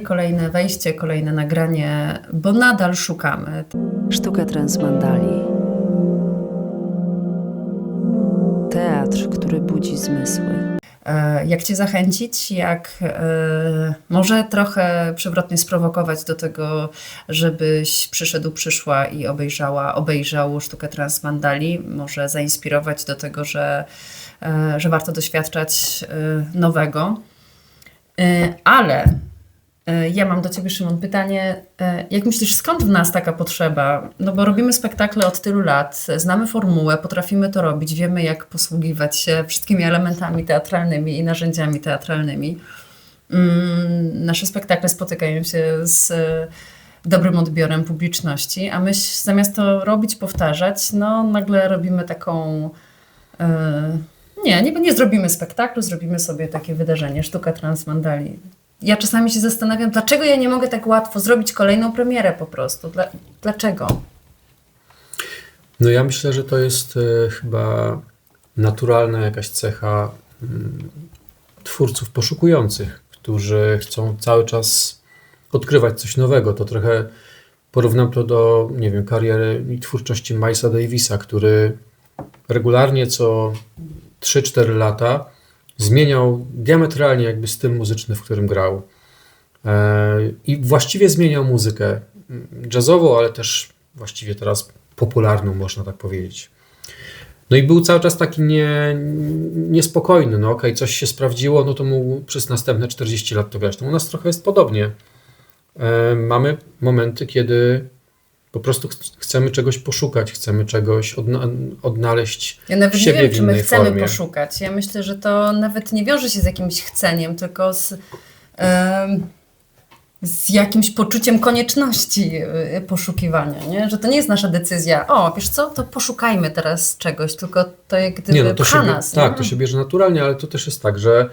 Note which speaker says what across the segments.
Speaker 1: Kolejne wejście, kolejne nagranie, bo nadal szukamy.
Speaker 2: Sztuka transmandali. Teatr, który budzi zmysły.
Speaker 1: E, Jak Cię zachęcić, jak e, może trochę przewrotnie sprowokować do tego, żebyś przyszedł, przyszła i obejrzała, obejrzał sztukę transmandali, może zainspirować do tego, że, e, że warto doświadczać nowego. Ale ja mam do Ciebie, Szymon, pytanie. e, Jak myślisz, skąd w nas taka potrzeba? No bo robimy spektakle od tylu lat, znamy formułę, potrafimy to robić, wiemy jak posługiwać się wszystkimi elementami teatralnymi i narzędziami teatralnymi. Mm, Nasze spektakle spotykają się z e, dobrym odbiorem publiczności, a my zamiast to robić, powtarzać, no nagle robimy taką... e, Nie, nie, nie zrobimy spektaklu, zrobimy sobie takie wydarzenie, sztuka transmandali. Ja czasami się zastanawiam, dlaczego ja nie mogę tak łatwo zrobić kolejną premierę po prostu. Dla, dlaczego?
Speaker 3: No ja myślę, że to jest e, chyba naturalna jakaś cecha mm, twórców poszukujących, którzy chcą cały czas odkrywać coś nowego. To trochę porównam to do, nie wiem, kariery i twórczości Milesa Davisa, który regularnie co 3-4 lata zmieniał diametralnie jakby styl muzyczny, w którym grał. E, I właściwie zmieniał muzykę mm, jazzową, ale też właściwie teraz popularną, można tak powiedzieć. No i był cały czas taki nie, niespokojny. No okej, coś się sprawdziło, no to mógł przez następne 40 lat to grać. No u nas trochę jest podobnie. E, mamy momenty, kiedy po prostu ch- chcemy czegoś poszukać, chcemy czegoś odna odnaleźć
Speaker 1: Ja nawet nie
Speaker 3: siebie
Speaker 1: wiem,
Speaker 3: w
Speaker 1: czy my chcemy
Speaker 3: formie.
Speaker 1: poszukać. Ja myślę, że to nawet nie wiąże się z jakimś chceniem, tylko z, z jakimś poczuciem konieczności y, poszukiwania, nie? Że to nie jest nasza decyzja. O, wiesz co, to poszukajmy teraz czegoś, tylko to jak gdyby
Speaker 3: Nie, no to
Speaker 1: pcha
Speaker 3: się,
Speaker 1: nas.
Speaker 3: tak,
Speaker 1: nie?
Speaker 3: to się bierze naturalnie, ale to też jest tak, że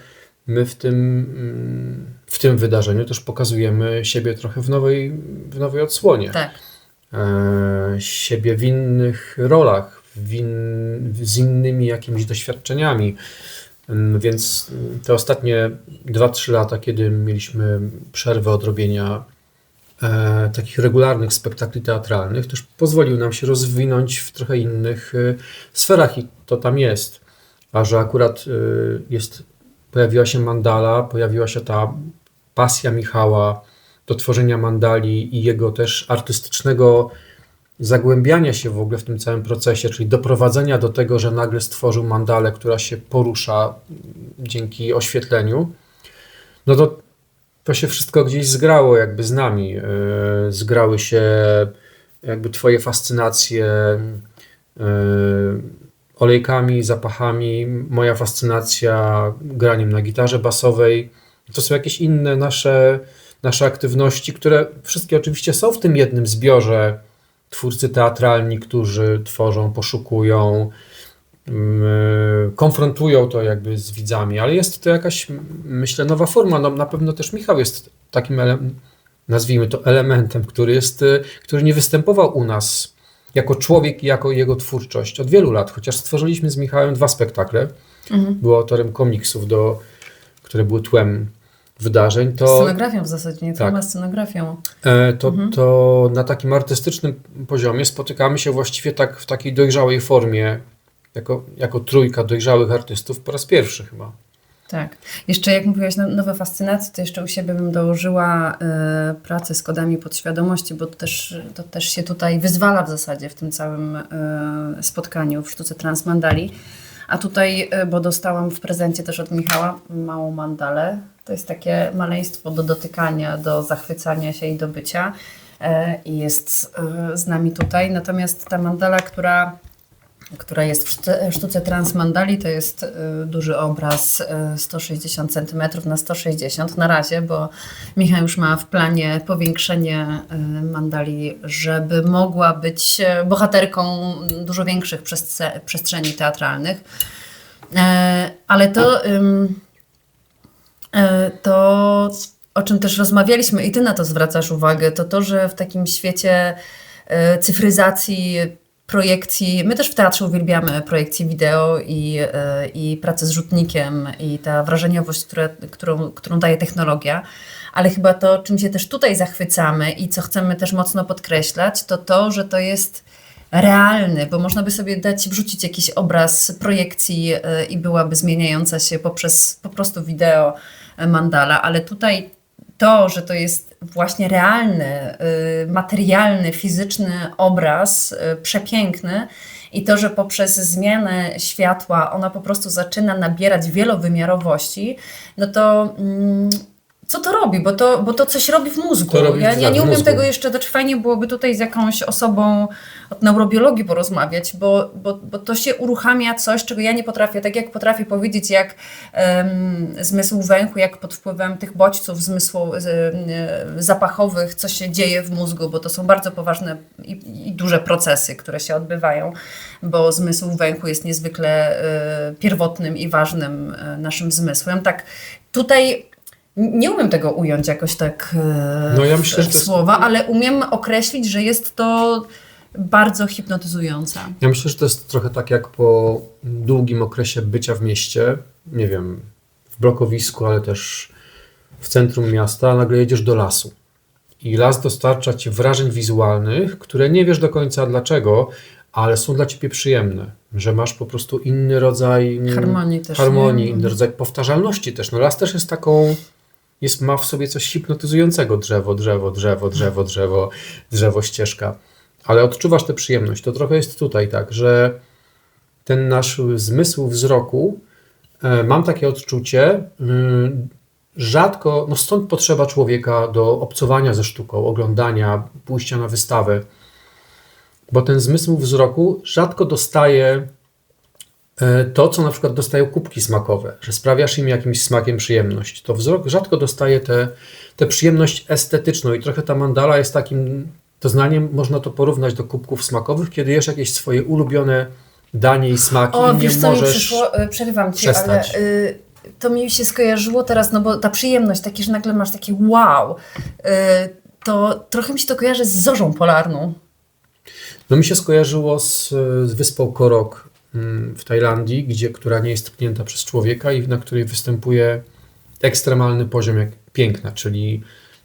Speaker 3: my w tym, mm, w tym wydarzeniu też pokazujemy siebie trochę w nowej, w nowej odsłonie.
Speaker 1: Tak.
Speaker 3: E, siebie w innych rolach, w in, z innymi jakimiś doświadczeniami. Mm, Więc mm, te ostatnie 2-3 lata, kiedy mieliśmy przerwę od robienia e, takich regularnych spektakli teatralnych, też pozwolił nam się rozwinąć w trochę innych e, sferach i to tam jest. A że akurat e, jest, pojawiła się mandala, pojawiła się ta pasja Michała do tworzenia mandali i jego też artystycznego zagłębiania się w ogóle w tym całym procesie, czyli doprowadzenia do tego, że nagle stworzył mandalę, która się porusza dzięki oświetleniu, no to to się wszystko gdzieś zgrało jakby z nami. Yy, Zgrały się jakby twoje fascynacje yy, olejkami, zapachami, moja fascynacja graniem na gitarze basowej. To są jakieś inne nasze, nasze aktywności, które wszystkie oczywiście są w tym jednym zbiorze twórcy teatralni, którzy tworzą, poszukują, mm, konfrontują to jakby z widzami, ale jest to jakaś, myślę, nowa forma. No, na pewno też Michał jest takim, nazwijmy to, elementem, który, jest, y, który nie występował u nas jako człowiek i jako jego twórczość od wielu lat, chociaż stworzyliśmy z Michałem dwa spektakle.
Speaker 1: Mhm.
Speaker 3: Był autorem komiksów, do, które były tłem wydarzeń. To,
Speaker 1: Scenografią w zasadzie, nie
Speaker 3: Tak.
Speaker 1: scenografią.
Speaker 3: E, to,
Speaker 1: Mhm.
Speaker 3: to na takim artystycznym poziomie spotykamy się właściwie tak w takiej dojrzałej formie, jako, jako trójka dojrzałych artystów po raz pierwszy chyba.
Speaker 1: Tak. Jeszcze jak mówiłaś no, nowe fascynacje, to jeszcze u siebie bym dołożyła e, pracę z kodami podświadomości, bo to też, to też się tutaj wyzwala w zasadzie w tym całym e, spotkaniu w sztuce transmandali. A tutaj, e, bo dostałam w prezencie też od Michała małą mandalę. To jest takie maleństwo do dotykania, do zachwycania się i do bycia. E, I jest e, z nami tutaj. Natomiast ta mandala, która która jest w sztuce, sztuce transmandali. To jest y, duży obraz y, 160 cm na 160 na razie, bo Michał już ma w planie powiększenie y, mandali, żeby mogła być y, bohaterką dużo większych przestrzeni teatralnych. E, Ale to, e, to, o czym też rozmawialiśmy i ty na to zwracasz uwagę, to to, że w takim świecie e, cyfryzacji projekcji, my też w teatrze uwielbiamy projekcje wideo i, e, i pracę z rzutnikiem i ta wrażeniowość, które, którą, którą daje technologia, ale chyba to, czym się też tutaj zachwycamy i co chcemy też mocno podkreślać, to to, że to jest realny, bo można by sobie dać, wrzucić jakiś obraz projekcji e, i byłaby zmieniająca się poprzez po prostu wideo e, mandala, ale tutaj to, że to jest właśnie realny, y, materialny, fizyczny obraz, y, przepiękny i to, że poprzez zmianę światła ona po prostu zaczyna nabierać wielowymiarowości, no to mm, co to robi? Bo to, bo to coś robi w mózgu.
Speaker 3: To robi,
Speaker 1: ja, ja nie umiem tego jeszcze, to fajnie byłoby tutaj z jakąś osobą od neurobiologii porozmawiać, bo, bo, bo to się uruchamia coś, czego ja nie potrafię, tak jak potrafię powiedzieć, jak em, zmysł węchu, jak pod wpływem tych bodźców zmysłu, e, zapachowych, co się dzieje w mózgu, bo to są bardzo poważne i, i duże procesy, które się odbywają, bo zmysł węchu jest niezwykle e, pierwotnym i ważnym e, naszym zmysłem. Tak tutaj nie umiem tego ująć jakoś tak e,
Speaker 3: No ja
Speaker 1: w-
Speaker 3: myślę, że
Speaker 1: w
Speaker 3: to jest-
Speaker 1: słowa, ale umiem określić, że jest to bardzo hipnotyzujące.
Speaker 3: Ja myślę, że to jest trochę tak jak po długim okresie bycia w mieście, nie wiem, w blokowisku, ale też w centrum miasta, nagle jedziesz do lasu. I las dostarcza ci wrażeń wizualnych, które nie wiesz do końca dlaczego, ale są dla ciebie przyjemne. Że masz po prostu inny rodzaj
Speaker 1: Harmonii też,
Speaker 3: harmonii inny rodzaj powtarzalności też. No las też jest taką, jest, ma w sobie coś hipnotyzującego. Drzewo, drzewo, drzewo, drzewo, drzewo, drzewo, ścieżka. Ale odczuwasz tę przyjemność. To trochę jest tutaj tak, że ten nasz zmysł wzroku, e, mam takie odczucie, mm, rzadko, no stąd potrzeba człowieka do obcowania ze sztuką, oglądania, pójścia na wystawę, bo ten zmysł wzroku rzadko dostaje to, co na przykład dostają kubki smakowe, że sprawiasz im jakimś smakiem przyjemność. To wzrok rzadko dostaje tę tę przyjemność estetyczną i trochę ta mandala jest takim doznaniem, można to porównać do kubków smakowych, kiedy jesz jakieś swoje ulubione danie i smaki
Speaker 1: O,
Speaker 3: i nie
Speaker 1: wiesz co mi
Speaker 3: możesz...
Speaker 1: przyszło, y, przerywam Ci,
Speaker 3: przestać.
Speaker 1: ale y, to mi się skojarzyło teraz, no bo ta przyjemność, takie, że nagle masz takie wow, y, to trochę mi się to kojarzy z zorzą polarną.
Speaker 3: No mi się skojarzyło z, z wyspą Korok w Tajlandii, gdzie, która nie jest tknięta przez człowieka i na której występuje ekstremalny poziom jak piękna, czyli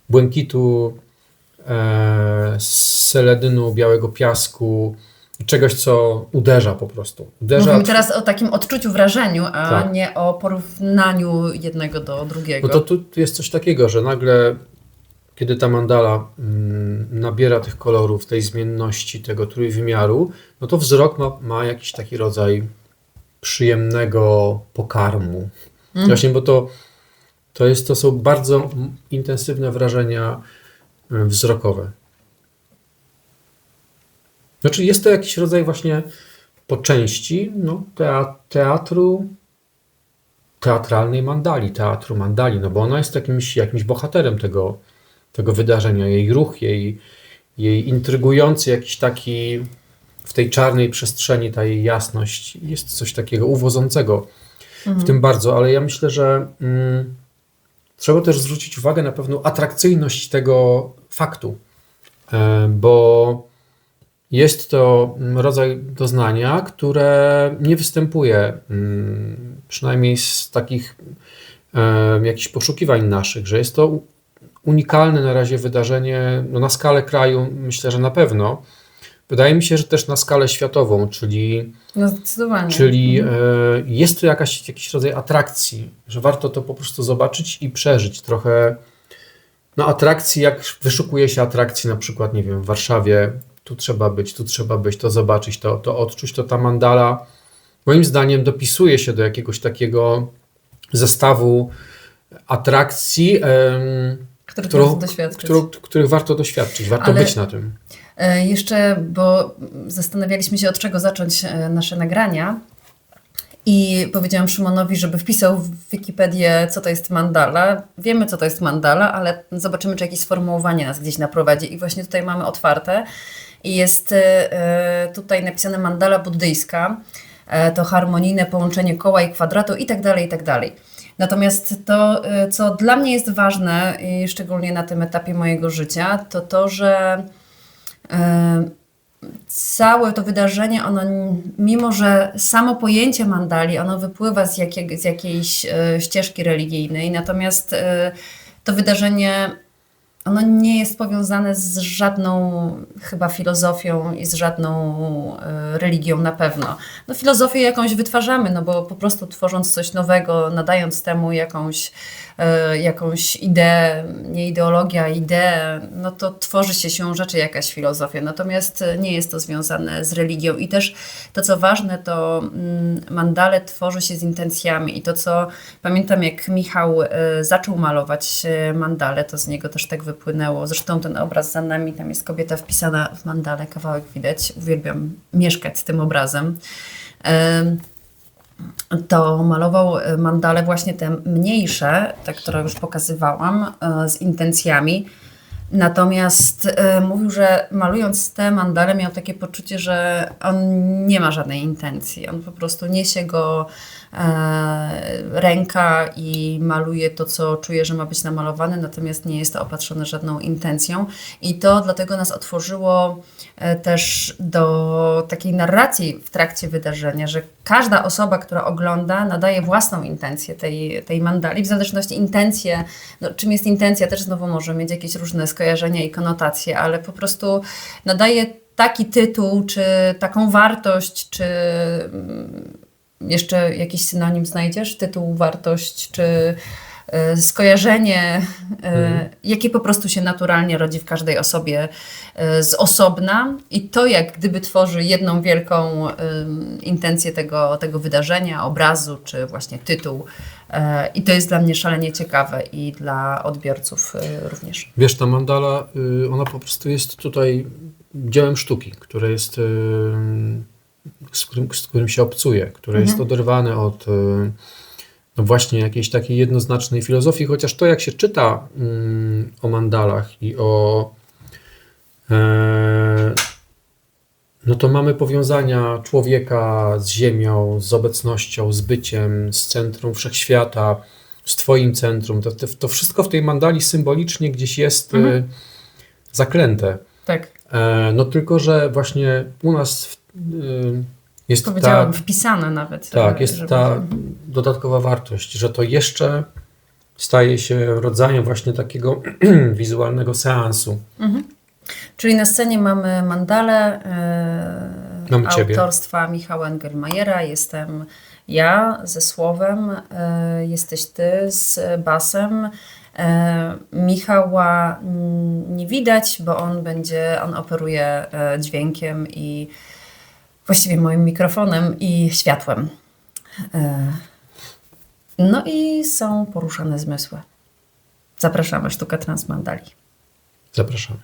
Speaker 3: błękitu, e, seledynu, białego piasku, czegoś, co uderza po prostu. Uderza,
Speaker 1: Mówimy teraz o takim odczuciu, wrażeniu, a
Speaker 3: Tak.
Speaker 1: nie o porównaniu jednego do drugiego.
Speaker 3: No to tu tu jest coś takiego, że nagle, kiedy ta mandala mm, nabiera tych kolorów, tej zmienności, tego trójwymiaru, no to wzrok ma, ma jakiś taki rodzaj przyjemnego pokarmu. Właśnie, bo to, to, jest, to są bardzo intensywne wrażenia y, wzrokowe. Znaczy jest to jakiś rodzaj właśnie po części no, tea- teatru, teatralnej mandali, teatru mandali, no bo ona jest jakimś, jakimś bohaterem tego, tego wydarzenia, jej ruch, jej, jej intrygujący jakiś taki w tej czarnej przestrzeni, ta jej jasność, jest coś takiego uwodzącego w tym bardzo, ale ja myślę, że mm, trzeba też zwrócić uwagę na pewną atrakcyjność tego faktu, e, bo jest to mm, rodzaj doznania, które nie występuje, mm, przynajmniej z takich e, jakichś poszukiwań naszych, że jest to unikalne na razie wydarzenie no na skalę kraju, myślę, że na pewno. Wydaje mi się, że też na skalę światową, czyli,
Speaker 1: No zdecydowanie.
Speaker 3: czyli e, jest to jakaś, jakiś rodzaj atrakcji, że warto to po prostu zobaczyć i przeżyć trochę. No atrakcji, jak wyszukuje się atrakcji na przykład, nie wiem, w Warszawie, tu trzeba być, tu trzeba być, to zobaczyć, to, to odczuć, to ta mandala moim zdaniem dopisuje się do jakiegoś takiego zestawu atrakcji, em,
Speaker 1: Który
Speaker 3: którą, którą, których warto doświadczyć, warto
Speaker 1: Ale-
Speaker 3: być na tym.
Speaker 1: E, Jeszcze, bo zastanawialiśmy się, od czego zacząć e, nasze nagrania. I powiedziałam Szymonowi, żeby wpisał w Wikipedię, co to jest mandala. Wiemy, co to jest mandala, ale zobaczymy, czy jakieś sformułowanie nas gdzieś naprowadzi. I właśnie tutaj mamy otwarte. I jest e, tutaj napisane mandala buddyjska. To harmonijne połączenie koła i kwadratu i tak dalej, i tak dalej. Natomiast to, e, co dla mnie jest ważne, i szczególnie na tym etapie mojego życia, to to, że E, całe to wydarzenie, ono, mimo że samo pojęcie mandali, ono wypływa z, z jakiejś e, ścieżki religijnej, natomiast to wydarzenie, ono nie jest powiązane z żadną chyba filozofią i z żadną e, religią na pewno. No filozofię jakąś wytwarzamy, no bo po prostu tworząc coś nowego, nadając temu jakąś, e, jakąś ideę, nie ideologia, ideę, no to tworzy się siłą rzeczy jakaś filozofia. Natomiast nie jest to związane z religią. I też to, co ważne, to mm, mandale tworzy się z intencjami. I to, co pamiętam, jak Michał e, zaczął malować mandale, to z niego też tak wypłynęło. Zresztą ten obraz za nami, tam jest kobieta wpisana w mandale, kawałek widać. Uwielbiam mieszkać z tym obrazem. Em, to malował e, mandale właśnie te mniejsze, te, które już pokazywałam, e, z intencjami. Natomiast e, mówił, że malując te mandale miał takie poczucie, że on nie ma żadnej intencji. On po prostu niesie go e, ręka i maluje to, co czuje, że ma być namalowane, natomiast nie jest to opatrzone żadną intencją. I to dlatego nas otworzyło e, też do takiej narracji w trakcie wydarzenia, że każda osoba, która ogląda, nadaje własną intencję tej, tej mandali. W zależności intencje, no, czym jest intencja, też znowu może mieć jakieś różne skojarzenia i konotacje, ale po prostu nadaje taki tytuł, czy taką wartość, czy mm, jeszcze jakiś synonim znajdziesz? Tytuł, wartość, czy skojarzenie, e, jakie po prostu się naturalnie rodzi w każdej osobie e, z osobna i to jak gdyby tworzy jedną wielką intencję tego, tego wydarzenia, obrazu, czy właśnie tytuł. I to jest dla mnie szalenie ciekawe i dla odbiorców również.
Speaker 3: Wiesz, ta mandala, y, ona po prostu jest tutaj dziełem sztuki, które jest, y, z którym, z którym się obcuje, które jest oderwane od y, właśnie jakiejś takiej jednoznacznej filozofii, chociaż to jak się czyta mm, o mandalach i o e, no to mamy powiązania człowieka z ziemią, z obecnością, z byciem, z centrum wszechświata, z Twoim centrum. To, to, wszystko w tej mandali symbolicznie gdzieś jest y, zaklęte.
Speaker 1: Tak,
Speaker 3: E, no tylko, że właśnie u nas w, y, jest ta,
Speaker 1: powiedziałam, wpisane nawet.
Speaker 3: tak, jest
Speaker 1: żeby-
Speaker 3: ta dodatkowa wartość, że to jeszcze staje się rodzajem właśnie takiego wizualnego seansu.
Speaker 1: Czyli na scenie mamy mandalę e,
Speaker 3: Mamy ciebie.
Speaker 1: autorstwa Michała Engelmajera. Jestem ja ze słowem, e, jesteś ty z basem. E, Michała nie widać, bo on będzie, on operuje dźwiękiem i właściwie moim mikrofonem i światłem. E, no i są poruszane zmysły. Zapraszamy, sztuka transmandali.
Speaker 3: Zapraszamy.